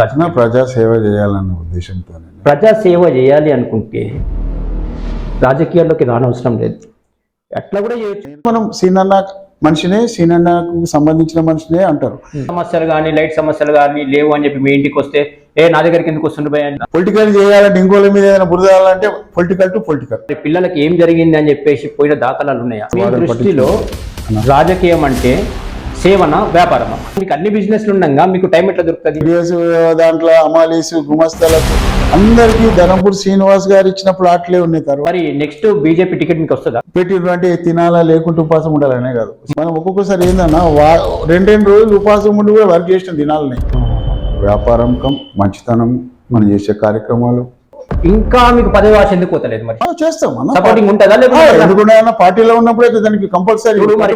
రచన ప్రజా సేవ చేయాలన్న ఉద్దేశంతో ప్రజా సేవ చేయాలి అనుకుంటే రాజకీయాల్లోకి రానవసరం లేదు. అట్లా కూడా చేయొచ్చు. మనం సీనన్న మనిషినే సీనన్నకు సంబంధించిన మనిషినే అంటారు. సమస్యలు కానీ లైట్ సమస్యలు కానీ లేవు అని చెప్పి మీ ఇంటికి వస్తే ఏ నా దగ్గరికి ఎందుకు వస్తుండే పొలిటికల్ చేయాలంటే ఇంకోళ్ళ మీద ఏదైనా బురద చేయాలంటే పొలిటికల్ టు పొలిటికల్. పిల్లలకి ఏం జరిగింది అని చెప్పేసి పోయిన దాఖలాలు ఉన్నాయా? దృష్టిలో రాజకీయం అంటే సేవన వ్యాపారమా? మీకు అన్ని బిజినెస్లు ఉండగా మీకు టైం ఎట్లా దొరుకుతుంది? దాంట్లో అమాలీసు గుమస్తలకు అందరికీ ధనంపూర్ శ్రీనివాస్ గారు ఇచ్చిన ప్లాట్లే ఉన్నాయి మరి నెక్స్ట్ బీజేపీ టికెట్ మీకు వస్తుందా? పెట్టినటువంటి తినాలా లేకుంటే ఉపాసం ఉండాలనే కాదు. మనం ఒక్కొక్కసారి ఏందన్నా రెండు రెండు రోజులు ఉపాసం ఉండి కూడా వర్క్ చేసిన దినాలని. వ్యాపారం కం మంచితనం మనం చేసే కార్యక్రమాలు ఇంకా మీకు పదవి ఆశ ఎందుకు పోతలేదు మరి? చేస్తాం అన్న సపోర్టింగ్ ఉంటుందా అన్న పార్టీలో ఉన్నప్పుడు అయితే దానికి కంపల్సరీ మరి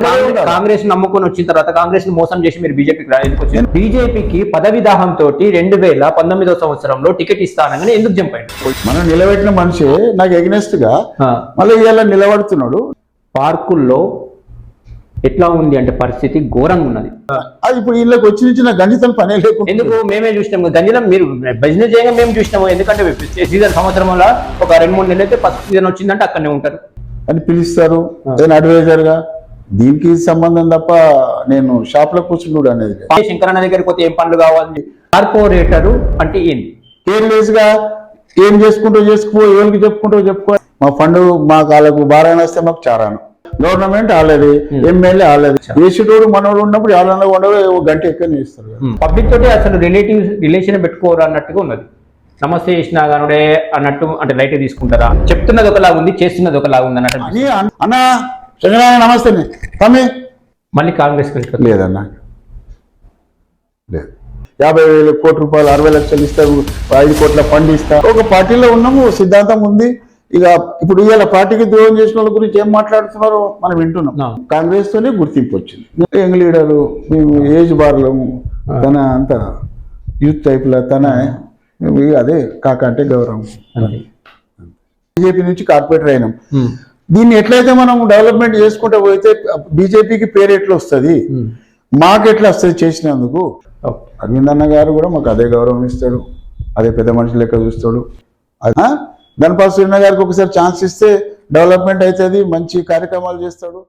కాంగ్రెస్ నమ్ముకొని వచ్చిన తర్వాత కాంగ్రెస్ని మోసం చేసి మీరు బీజేపీకి ఎందుకు వచ్చారు? బీజేపీకి పదవి దాహం తోటి రెండు వేల పంతొమ్మిదవ సంవత్సరంలో టికెట్ ఇస్తానని ఎందుకు జంపండి మనం నిలబెట్టిన మనిషి నాకు ఎగ్నెస్ట్గా మళ్ళీ ఇవాళ నిలబడుతున్నాడు. పార్కుల్లో ఎట్లా ఉంది అంటే పరిస్థితి ఘోరంగా ఉన్నది. అది ఇప్పుడు వీళ్ళకి వచ్చి నుంచి నా గంజితం పనే లేకుండా ఎందుకు? మేమే చూసినాము. గంజలం మీరు బిజినెస్ చేయగా మేము చూసినాము. ఎందుకంటే సీజన్ సంవత్సరంలో ఒక రెండు మూడు నెలలు అయితే ఫస్ట్ సీజన్ వచ్చిందంటే అక్కడనే ఉంటారు. అని పిలుస్తారు. అడ్వైజర్గా దీనికి సంబంధం తప్ప నేను షాప్లో కూర్చుండు అనేది. శంకరన్న దగ్గరికి పోతే ఏం పనులు కావాలి? కార్పొరేటర్ అంటే ఏంది? ఏం లేదుగా ఏం చేసుకుంటూ చేసుకుపో ఎవరికి చెప్పుకుంటూ చెప్పుకో. మా ఫండ్ మా కాళ్ళకు బారాయణ వస్తే మాకు చారాను. గవర్నమెంట్ ఆల్రెడీ ఎమ్మెల్యే ఆల్రెడీ చేసేటోడు మనోడు ఉన్నప్పుడు ఎవరన్నా ఉండవు ఓ గంట ఎక్కువ ఇస్తారు. పబ్లిక్ తోటి అసలు రిలేటివ్స్ రిలేషన్ పెట్టుకోరు అన్నట్టుగా ఉన్నది. నమస్తే చేసినా కానుడే అన్నట్టు అంటే లైట్ తీసుకుంటారా? చెప్తున్నది ఒకలాగా ఉంది చేస్తున్నది ఒకలాగా ఉంది అన్నట్టు అని అన్న- చంద్రబాబు నమస్తే. తమ్మి. మళ్ళీ కాంగ్రెస్ లేదన్నా. లేదు. యాభై వేలు కోటి రూపాయలు అరవై లక్షలు ఇస్తారు ఐదు కోట్ల ఫండ్ ఇస్తా. ఒక పార్టీలో ఉన్నాము సిద్ధాంతం ఉంది. ఇక ఇప్పుడు ఇవాళ పార్టీకి ద్రోహం చేసిన వాళ్ళ గురించి ఏం మాట్లాడుతున్నారో మనం వింటున్నాం. కాంగ్రెస్ తోనే గుర్తింపు వచ్చింది. యంగ్ లీడరు మేము ఏజ్ బార్లము తన అంత యూత్ టైప్లో తన అదే కాక అంటే గౌరవం. బీజేపీ నుంచి కార్పొరేటర్ అయినాం. దీన్ని ఎట్లయితే మనం డెవలప్మెంట్ చేసుకుంటూ పోతే బీజేపీకి పేరు ఎట్లా వస్తుంది? మాకు ఎట్లా వస్తుంది చేసినందుకు? అరవింద్ అన్న గారు కూడా మాకు అదే గౌరవం ఇస్తాడు. అదే పెద్ద మనిషి లెక్క చూస్తాడు? ధనపాల్ శ్రీనా గారికి ఒకసారి ఛాన్స్ ఇస్తే డెవలప్మెంట్ అవుతుంది మంచి కార్యక్రమాలు చేస్తాడు.